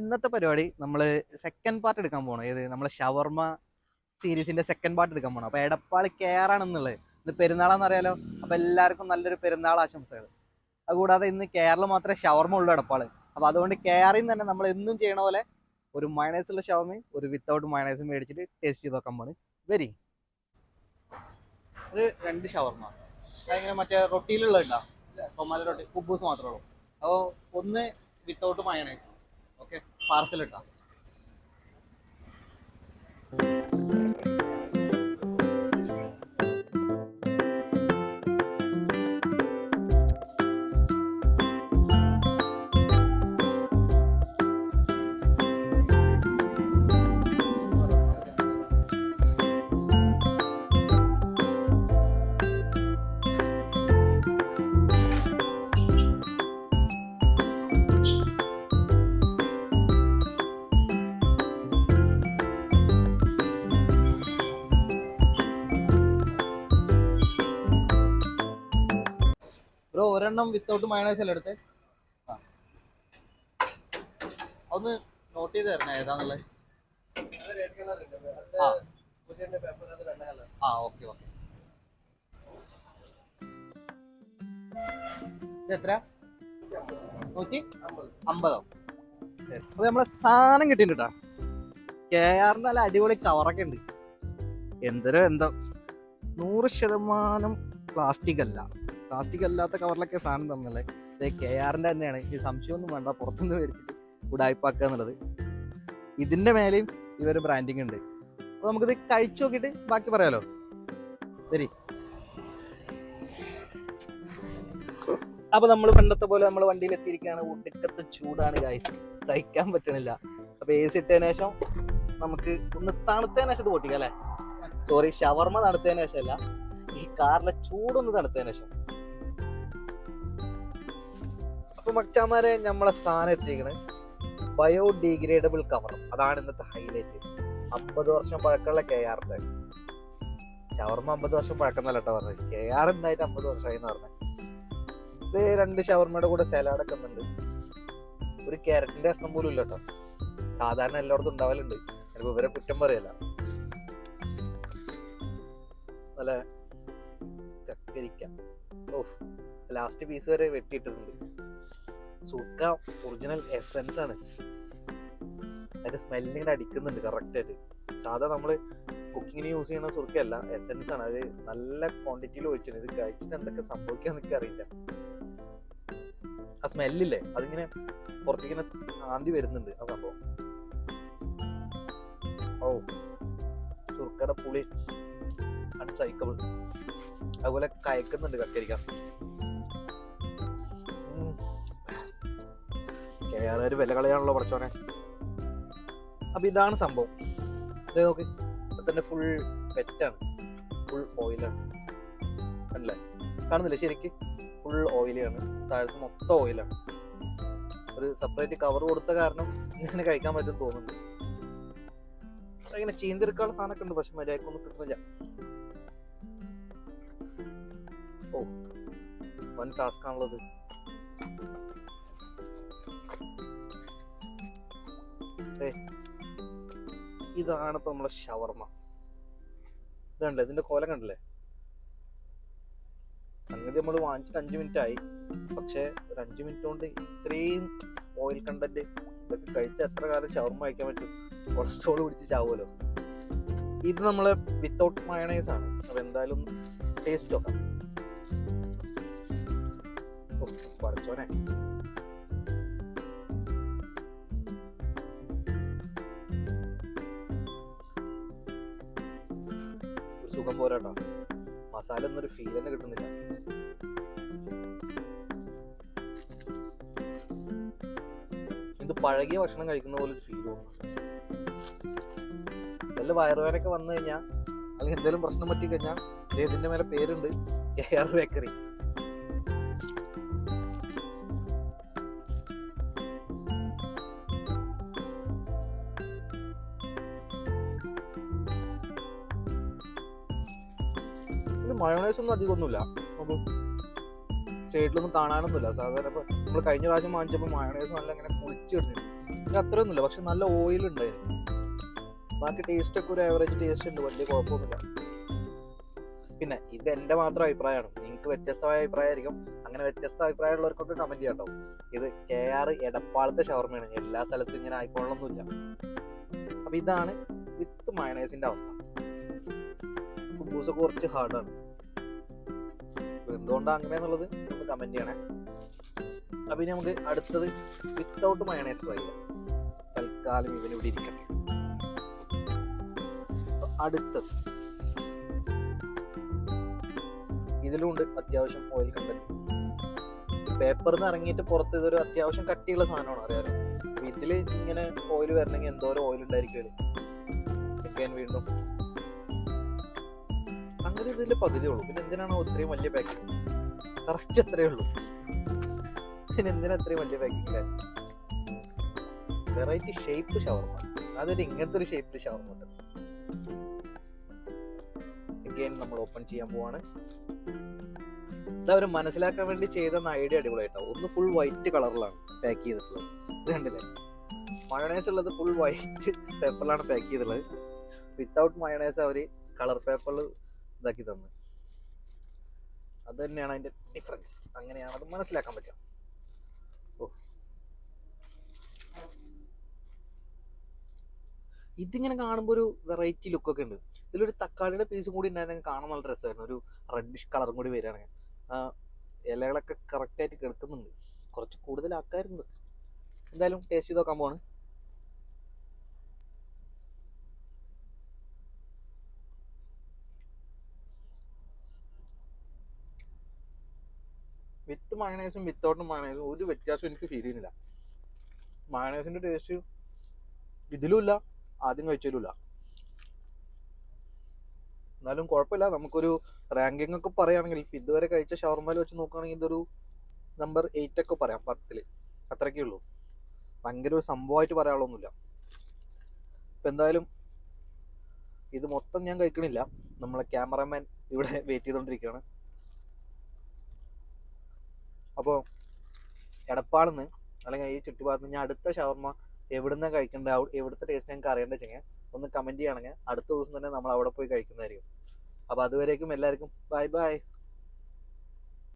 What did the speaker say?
ഇന്നത്തെ പരിപാടി നമ്മൾ സെക്കൻഡ് പാർട്ട് എടുക്കാൻ പോകണം ഏത്? നമ്മളെ ഷവർമ സീരീസിന്റെ സെക്കൻഡ് പാർട്ട് എടുക്കാൻ പോകണം അപ്പോൾ എടപ്പാൾ കേറാണെന്നുള്ളത്. ഇത് പെരുന്നാളാന്ന് അറിയാലോ അപ്പോൾ എല്ലാവർക്കും നല്ലൊരു പെരുന്നാൾ ആശംസകൾ. അതുകൂടാതെ ഇന്ന് കേരളം മാത്രമേ ഷവർമ ഉള്ളൂ എടപ്പാൾ അപ്പോൾ അതുകൊണ്ട് കെയറിൽ തന്നെ നമ്മൾ എന്നും ചെയ്യണ പോലെ ഒരു മയണൈസ് ഉള്ള ഷവർമയും ഒരു വിത്തൗട്ട് മയണൈസും മേടിച്ചിട്ട് ടേസ്റ്റ് ചെയ്ത് നോക്കാൻ പോണ്. വെരി. ഒരു രണ്ട് ഷവർമ. അതിങ്ങനെ മറ്റേ റൊട്ടിയിലുള്ള ഉണ്ടാവും സൊമാലി റൊട്ടി കുബൂസ് മാത്രമേ ഉള്ളൂ. അപ്പോൾ ഒന്ന് വിത്തൗട്ട് മയണൈസ് പാർസൽ ഇട്ടാ ഒരെണ്ണം വിത്തൗട്ട് മയണൈസ് അല്ലേ എടുത്തേ? ആ. ഒന്ന് നോട്ട് ചെയ്ത് തരണേ ഏതാന്നുള്ളത് ആ. ഓക്കെ ഓക്കെ എത്ര? നൂറ്റി അമ്പതോ. അപ്പൊ നമ്മളെ സാധനം കിട്ടിയിട്ടാ കെ ആറിന്റെ നല്ല അടിപൊളി കവറൊക്കെ ഉണ്ട്. എന്തരോ എന്തോ. നൂറ് ശതമാനം പ്ലാസ്റ്റിക് അല്ല. പ്ലാസ്റ്റിക് അല്ലാത്ത കവറിലൊക്കെ സാധനം തന്നല്ലേ? ഇത് കെ ആറിന്റെ തന്നെയാണ്. ഈ സംശയമൊന്നും വേണ്ട പുറത്തുനിന്ന് മേടിച്ചിട്ട് ഉടായ്പാക്കുക എന്നുള്ളത്. ഇതിന്റെ മേലെയും ഇവർ ബ്രാൻഡിങ് ഉണ്ട്. അപ്പോൾ നമുക്കിത് കഴിച്ചു നോക്കിയിട്ട് ബാക്കി പറയാലോ? ശരി. അപ്പൊ നമ്മൾ പണ്ടത്തെ പോലെ നമ്മൾ വണ്ടിയിൽ എത്തിയിരിക്കുകയാണ് ഒടുക്കത്തെ ചൂടാണ് ഗൈസ് സഹിക്കാൻ പറ്റണില്ല. അപ്പൊ എ സി ഇട്ടതിന് ശേഷം നമുക്ക് ഒന്ന് തണുത്തതിന് ശേഷം ഇത് പൊട്ടിക്കാം അല്ലെ? സോറി ഷവർമ തണുത്തതിന് അല്ല. ഈ കാറിലെ ചൂടൊന്ന് തണുത്തതിന് ശേഷം. അപ്പൊ മച്ചാമാരെ നമ്മളെ സാധനം എത്തിക്കണേ. Biodegradable cover. അതാണ് ഇന്നത്തെ ഹൈലൈറ്റ് അമ്പത് വർഷം പഴക്കമുള്ള കെ ആറിന്റെ ഷവർമ അമ്പത് വർഷം പഴക്കം എന്നല്ല കേട്ടോ പറഞ്ഞത്. കെ ആർ ഉണ്ടായിട്ട് അമ്പത് വർഷമായി എന്ന് പറഞ്ഞത്. ഇത് രണ്ട് ഷവർമയുടെ കൂടെ സലാഡൊക്കെ ഉണ്ട്. ഒരു ക്യാരറ്റിന്റെ കഷ്ണം പോലും ഇല്ലട്ടോ സാധാരണ എല്ലായിടത്തും ഉണ്ടാവലുണ്ട്. ചിലപ്പോ ഇവരെ കുറ്റം പറയല്ല. നല്ല ചക്കരിക്ക. ഓഹ് ലാസ്റ്റ് പീസ് വരെ വെട്ടിയിട്ടിട്ടുണ്ട്. സുക്ക ഒറിജിനൽ എസെൻസ് ആണ്. അതിന്റെ സ്മെല്ലിന് ഇങ്ങനെ അടിക്കുന്നുണ്ട് കറക്റ്റ് ആയിട്ട്. സാധാ നമ്മൾ കുക്കിങ്ങിന് യൂസ് ചെയ്യുന്ന സുർക്കയല്ല എസെൻസ് ആണ്. അത് നല്ല ക്വാണ്ടിറ്റിയിൽ ഒഴിച്ചിട്ടുണ്ട് ഇത് കഴിച്ചിട്ട് എന്തൊക്കെ സംഭവിക്കാന്ന് എനിക്ക് അറിയില്ല. ആ സ്മെല്ലില്ലേ അതിങ്ങനെ പുറത്തേക്കിങ്ങനെ ആന്തി വരുന്നുണ്ട് ആ സംഭവം. ഓ സുർക്കയുടെ പുളി അൺസൈക്കബിൾ അതുപോലെ കയക്കുന്നുണ്ട് കക്കരിക്ക. കേരള വില കളയാണല്ലോ പഠിച്ചോനെ അപ്പൊ ഇതാണ് സംഭവം. ഇത് നോക്ക് ഇപ്പൊ തന്നെ ഫുൾ വെറ്റാണ് ഫുൾ ഓയിലാണ് അല്ലേ? കാണുന്നില്ല? ശരിക്ക് ഫുൾ ഓയിലാണ് താഴത്ത് മൊത്തം ഓയിലാണ് ഒരു സെപ്പറേറ്റ് കവർ കൊടുത്ത കാരണം ഇങ്ങനെ കഴിക്കാൻ പറ്റും തോന്നുന്നുണ്ട്. അങ്ങനെ ചീന്തിരിക്കാനുള്ള സാധനമൊക്കെ ഉണ്ട് പക്ഷെ മര്യാദക്കൊന്നും കിട്ടുന്നില്ല. ഓ വൻ ടാസ്ക് ആണുള്ളത്. ഇതാണ് ഇപ്പൊ നമ്മളെ ഷവർമ. ഇതുണ്ടല്ലേ ഇതിന്റെ കോലം കണ്ടില്ലേ? സംഗതി നമ്മൾ വാങ്ങിച്ചിട്ട് അഞ്ചു മിനിറ്റ് ആയി പക്ഷെ ഒരു അഞ്ചു മിനിറ്റ് കൊണ്ട് ഇത്രയും ഓയിൽ കണ്ടന്റ് ഇതൊക്കെ കഴിച്ച എത്ര കാലം ഷവർമ കഴിക്കാൻ പറ്റും? കൊളസ്ട്രോൾ പിടിച്ച് ചാവുമല്ലോ. ഇത് നമ്മൾ വിത്തൗട്ട് മയണൈസ് ആണ്. അപ്പൊ എന്തായാലും ടേസ്റ്റ് നോക്കാം. ഓ, ഒരു സുഖം പോരാട്ടോ. മസാല എന്നൊരു ഫീൽ തന്നെ കിട്ടുന്നില്ല. ഇത് പഴകിയ ഭക്ഷണം കഴിക്കുന്ന പോലെ ഒരു ഫീൽ തോന്നുന്നു. വല്ല വയറുവേനൊക്കെ വന്നു കഴിഞ്ഞാൽ അല്ലെങ്കിൽ എന്തെങ്കിലും പ്രശ്നം പറ്റി കഴിഞ്ഞാൽ ഇതിന്റെ മേലെ പേരുണ്ട് കെ ആർ ബേക്കറി. മയോണൈസ് ഒന്നും അധികം ഒന്നുമില്ല അപ്പൊ സൈഡിലൊന്നും കാണാനൊന്നുമില്ല. സാധാരണ ഇപ്പൊ നമ്മൾ കഴിഞ്ഞ പ്രാവശ്യം വാങ്ങിച്ചപ്പോൾ മയോണൈസ് നല്ല ഇങ്ങനെ കുളിച്ച് കിടന്നിരുന്നു ഇത് അത്രയൊന്നുമില്ല. പക്ഷെ നല്ല ഓയിൽ ഉണ്ടായിരുന്നു. ബാക്കി ടേസ്റ്റ് ഒക്കെ ഒരു ആവറേജ് ടേസ്റ്റ് ഉണ്ട്. വലിയ കുഴപ്പമൊന്നുമില്ല. പിന്നെ ഇത് എന്റെ മാത്രം അഭിപ്രായമാണ്. നിങ്ങൾക്ക് വ്യത്യസ്തമായ അഭിപ്രായമായിരിക്കും. അങ്ങനെ വ്യത്യസ്ത അഭിപ്രായമുള്ളവർക്കൊക്കെ കമന്റ് ചെയ്യാം കേട്ടോ ഇത് കെ ആർ എടപ്പാളത്തെ ഷവർമയാണ്. എല്ലാ സ്ഥലത്തും ഇങ്ങനെ ആയിക്കോളൊന്നുമില്ല അപ്പൊ ഇതാണ് വിത്ത് മയണേസിന്റെ അവസ്ഥ. കുബൂസൊക്കെ കുറച്ച് ഹാർഡാണ് എന്തുകൊണ്ടാണ് അങ്ങനെയെന്നുള്ളത് ഒന്ന് കമന്റ് ചെയ്യണേ. അപ്പം പിന്നെ നമുക്ക് അടുത്തത് വിത്തൗട്ട് മയണൈസ് ട്രൈ ചെയ്യാം തൽക്കാലം ഇവൻ ഇരിക്കട്ടെ. ഇരിക്കണം അടുത്തത്. ഇതിലുണ്ട് അത്യാവശ്യം ഓയിൽ കണ്ടന്റ് പേപ്പറിൽ നിന്ന് ഇറങ്ങിയിട്ട് പുറത്ത് ഇതൊരു അത്യാവശ്യം കട്ടിയുള്ള സാധനമാണ് അറിയാലോ. ഇതിൽ ഇങ്ങനെ ഓയിൽ വരണമെങ്കിൽ എന്തോരം ഓയിൽ ഉണ്ടായിരിക്കും ചിക്കൻ വീണ്ടും. അങ്ങനെ ഇതിന്റെ പകുതി ഉള്ളൂ. പിന്നെ എന്തിനാണ് ഇത്രയും വലിയ പാക്കിങ് കറക്റ്റ് അത്രേ ഉള്ളൂ. എന്തിനാ അത്രയും വലിയ പാക്കിങ് വെറൈറ്റി ഷേപ്പ് ഷവർമ. അതൊരു ഇങ്ങനത്തെ ഒരു ഷേപ്പിൽ ഷവർമ ഉണ്ട്. നമ്മൾ ഓപ്പൺ ചെയ്യാൻ പോവാണ്. അവർ മനസ്സിലാക്കാൻ വേണ്ടി ചെയ്ത ഐഡിയ അടിപൊളിയായിട്ടോ ഒന്ന് ഫുൾ വൈറ്റ് കളറിലാണ് പാക്ക് ചെയ്തിട്ടുള്ളത്. ഇത് കണ്ടില്ലേ? മയണൈസ് ഉള്ളത് ഫുൾ വൈറ്റ് പേപ്പറിലാണ് പാക്ക് ചെയ്തിട്ടുള്ളത്. വിത്തൗട്ട് മയണൈസ് അവർ കളർ പേപ്പറിൽ ഇതാക്കി തന്നു. അത് തന്നെയാണ് അതിന്റെ ഡിഫറൻസ് അങ്ങനെയാണ് അത് മനസ്സിലാക്കാൻ പറ്റുക. ഓ. ഇതിങ്ങനെ കാണുമ്പോൾ ഒരു വെറൈറ്റി ലുക്കൊക്കെ ഉണ്ട്. ഇതിലൊരു തക്കാളിയുടെ പീസും കൂടി ഉണ്ടായിരുന്നെങ്കിൽ കാണാൻ നല്ല രസമായിരുന്നു. ഒരു റെഡിഷ് കളറും കൂടി വരികയാണെങ്കിൽ. ഇലകളൊക്കെ കറക്റ്റായിട്ട് കിടക്കുന്നുണ്ട്. കുറച്ച് കൂടുതലാക്കായിരുന്നു എന്തായാലും ടേസ്റ്റ് ചെയ്ത് നോക്കാൻ പോവാണ്. വിത്ത് മയണൈസും വിത്തൗട്ട് മയണൈസും ഒരു വ്യത്യാസം എനിക്ക് ഫീൽ ചെയ്യുന്നില്ല. മയണൈസിന്റെ ടേസ്റ്റ് ഇതിലുമില്ല ആദ്യം കഴിച്ചതിലുമില്ല. എന്നാലും കുഴപ്പമില്ല നമുക്കൊരു റാങ്കിങ് ഒക്കെ പറയുകയാണെങ്കിൽ ഇതുവരെ കഴിച്ച ഷവർമയിൽ വെച്ച് നോക്കുകയാണെങ്കിൽ ഇതൊരു നമ്പർ എയ്റ്റ് ഒക്കെ പറയാം പത്തിൽ അത്രയ്ക്കേ ഉള്ളൂ. ഭയങ്കര ഒരു സംഭവമായിട്ട് പറയാനുള്ളൊന്നുമില്ല ഇപ്പൊ എന്തായാലും ഇത് മൊത്തം ഞാൻ കഴിക്കണില്ല. നമ്മളെ ക്യാമറമാൻ ഇവിടെ വെയിറ്റ് ചെയ്തുകൊണ്ടിരിക്കുകയാണ് അപ്പോൾ എടപ്പാളിന്ന് അല്ലെങ്കിൽ ഈ ചുറ്റുഭാഗത്ത് നിന്ന് ഞാൻ അടുത്ത ഷവർമ എവിടുന്ന കഴിക്കേണ്ട എവിടുത്തെ ടേസ്റ്റ് ഞങ്ങൾക്ക് അറിയേണ്ട വെച്ചെങ്കിൽ ഒന്ന് കമന്റ് ചെയ്യണമെങ്കിൽ അടുത്ത ദിവസം തന്നെ നമ്മൾ അവിടെ പോയി കഴിക്കുന്നതായിരിക്കും. അപ്പോൾ അതുവരേക്കും എല്ലാവർക്കും ബൈ ബൈ